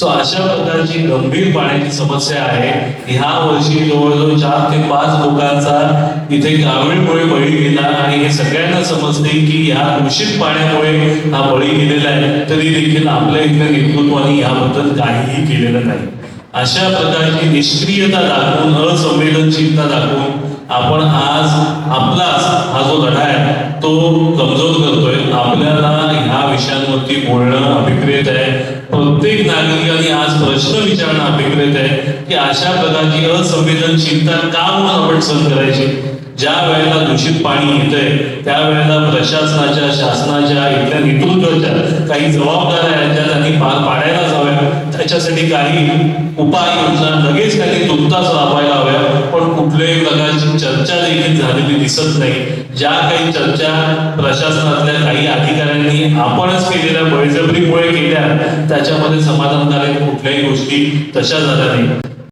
So अशा प्रकारची गंभीर पाण्याची समस्या आहे. ह्या वर्षी जवळजवळ चार ते पाच लोकांचा इथे कावीळमुळे बळी गेला आणि हे सगळ्यांना समजते की ह्या दूषित पाण्यामुळे हा बळी गेलेला आहे. तरी देखील आपल्या इथल्या नेतृत्वाने याबद्दल काहीही केलेलं नाही. अशा प्रकारची निष्क्रियता दाखवून असंवेदनशीलता दाखवून आपण आज आपलाच हा जो लढा आहे तो कमजोर करतोय. विषयांवरती बोलणं अभिप्रेत आहे. प्रत्येक नागरिकांनी आज प्रश्न विचारणं अभिप्रेत आहे की अशा प्रकारची असंवेदनशीलता का म्हणून आपण सहन करायची? ज्या वेळेला दूषित पाणी येतंय त्यावेळेला प्रशासनाच्या शासनाच्या इथल्या नेतृत्वाच्या काही जबाबदाऱ्या यांच्या ज्या त्यांनी पार पाडायला जाव्या त्याच्यासाठी काही उपाययोजना लगेच काही तुर्तास राबवायला चर्चा देखील झालेली दिसत नाही. ज्या काही चर्चा प्रशासनातल्या काही अधिकाऱ्यांनी आपणच केलेल्या बळजबरीमुळे केल्या त्याच्यामध्ये समाधानकारक कुठल्याही गोष्टी तशा झाल्या नाही